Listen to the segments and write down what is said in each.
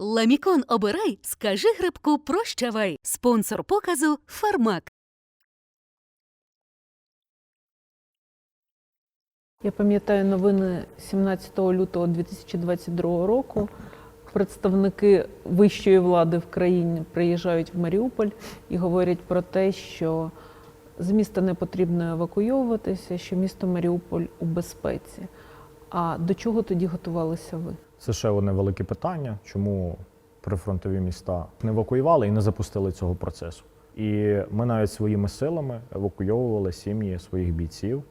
Ламікон обирай, скажи грибку прощавай. Спонсор показу Фармак. Я пам'ятаю новини 17 лютого 2022 року. Представники вищої влади в країні приїжджають в Маріуполь і говорять про те, що з міста не потрібно евакуйовуватися, що місто Маріуполь у безпеці. А до чого тоді готувалися ви? Це ще одне велике питання, чому прифронтові міста не евакуювали і не запустили цього процесу. І ми навіть своїми силами евакуйовували сім'ї своїх бійців.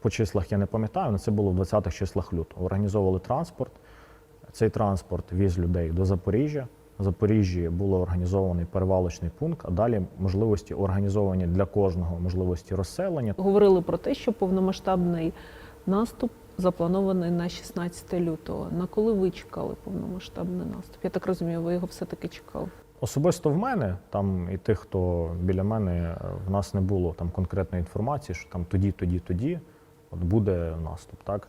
По числах я не пам'ятаю, але це було в 20-х числах лютого. Організовували транспорт. Цей транспорт віз людей до Запоріжжя. В Запоріжжі було організований перевалочний пункт, а далі можливості організовані для кожного можливості розселення. Говорили про те, що повномасштабний наступ запланований на 16 лютого. На коли ви чекали повномасштабний наступ? Я так розумію, ви його все-таки чекали. Особисто в мене, там і тих, хто біля мене, е, в нас не було там конкретної інформації, що там тоді, тоді, тоді от буде наступ. Так?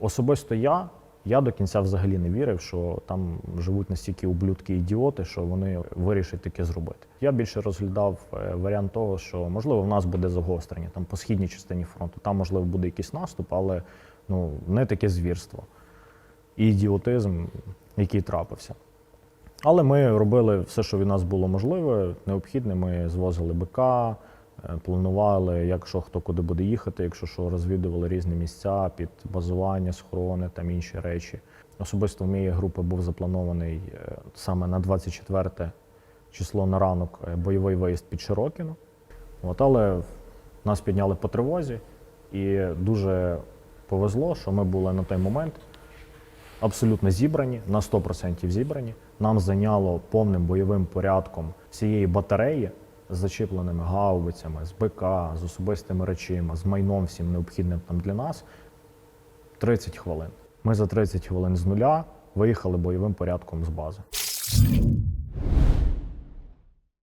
Особисто я, я до кінця взагалі не вірив, що там живуть настільки ублюдки ідіоти, що вони вирішать таке зробити. Я більше розглядав е, варіант того, що можливо в нас буде загострення там по східній частині фронту. Там можливо буде якийсь наступ, але ну не таке звірство і ідіотизм, який трапився. Але ми робили все, що від нас було можливе, необхідне. Ми звозили БК, планували, якщо хто куди буде їхати, якщо що, розвідували різні місця під базування, схорони там інші речі. Особисто в моєї групи був запланований е, саме на 24 число на ранок е, бойовий виїзд під Широкіно. От, але нас підняли по тривозі, і дуже повезло, що ми були на той момент абсолютно зібрані, на 100% зібрані. Нам зайняло повним бойовим порядком всієї батареї зачіпленими гаубицями, з БК, з особистими речима, з майном всім необхідним там для нас 30 хвилин. Ми за 30 хвилин з нуля виїхали бойовим порядком з бази.